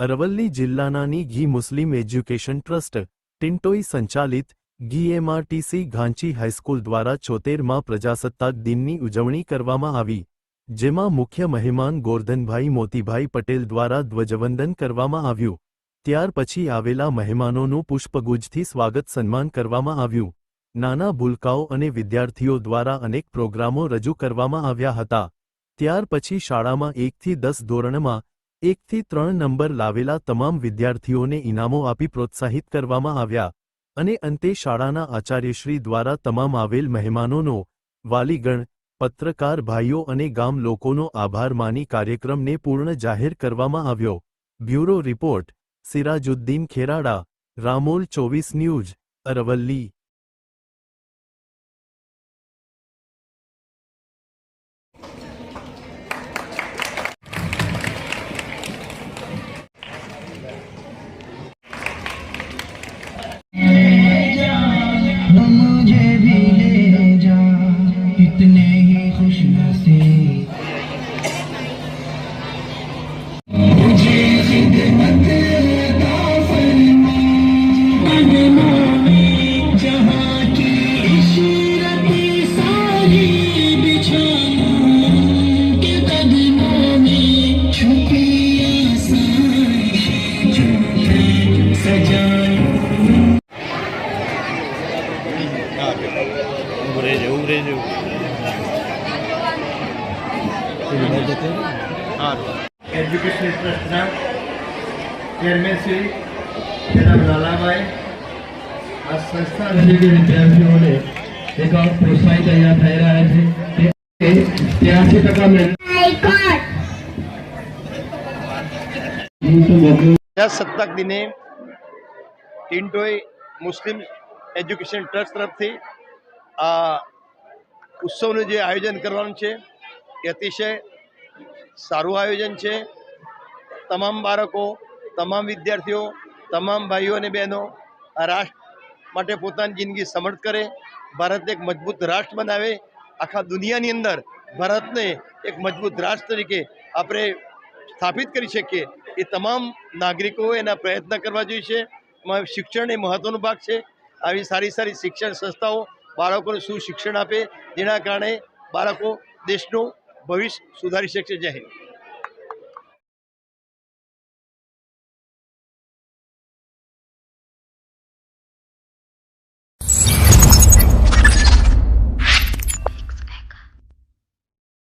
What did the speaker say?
અરવલ્લી જિલ્લાનાની ઘી મુસ્લિમ education trust, Tintoi સંચાલિત ઘી એમઆરટીસી ઘાંચી હાઈસ્કૂલ દ્વારા છોતેરમાં પ્રજાસત્તાક દિનની ઉજવણી કરવામાં આવી, જેમાં મુખ્ય મહેમાન ગોરધનભાઈ મોતીભાઈ પટેલ દ્વારા ધ્વજવંદન કરવામાં આવ્યું. ત્યાર પછી આવેલા મહેમાનોનું પુષ્પગુજથી સ્વાગત સન્માન કરવામાં આવ્યું. નાના ભૂલકાઓ અને વિદ્યાર્થીઓ દ્વારા અનેક પ્રોગ્રામો રજૂ કરવામાં આવ્યા હતા. ત્યાર પછી શાળામાં એકથી દસ ધોરણમાં એકથી ત્રણ નંબર લાવેલા તમામ વિદ્યાર્થીઓને ઇનામો આપી પ્રોત્સાહિત કરવામાં આવ્યા અને અંતે શાળાના આચાર્યશ્રી દ્વારા તમામ આવેલ મહેમાનોનો, વાલીગણ, પત્રકાર ભાઈઓ અને ગામ લોકોનો આભાર માની કાર્યક્રમને પૂર્ણ જાહેર કરવામાં આવ્યો. બ્યુરો રિપોર્ટ, સિરાજુદ્દીન ખેરાડા, રામોલ ચોવીસ ન્યૂઝ, અરવલ્લી. Brahma એજ્યુકેશન ટ્રસ્ટના ચેરમેન શ્રી જનાબ લાલાભાઈ. આ સંસ્થા વિદ્યાર્થીઓને એક પ્રોત્સાહિત અહીંયા થઈ રહ્યા છે. ત્યાંસી ટકા પ્રજાસત્તાક દિને ટિન્ટોય મુસ્લિમ એજ્યુકેશન ટ્રસ્ટ તરફથી આ ઉત્સવનું જે આયોજન કરવાનું છે અતિશય સારું આયોજન છે. તમામ બાળકો, તમામ વિદ્યાર્થીઓ, તમામ ભાઈઓ અને બહેનો આ રાષ્ટ્ર માટે પોતાની જિંદગી સમર્થ કરે, ભારતને એક મજબૂત રાષ્ટ્ર બનાવે, આખા દુનિયાની અંદર ભારતને એક મજબૂત રાષ્ટ્ર તરીકે આપણે સ્થાપિત કરી શકીએ, એ તમામ નાગરિકોએ એના પ્રયત્ન કરવા જોઈએ છે. શિક્ષણ એ મહત્ત્વનો ભાગ છે. આવી સારી સારી શિક્ષણ સંસ્થાઓ બાળકોને શું શિક્ષણ આપે, જેના કારણે બાળકો દેશનું ભવિષ્ય સુધારી શકશે. જય હિન્દ.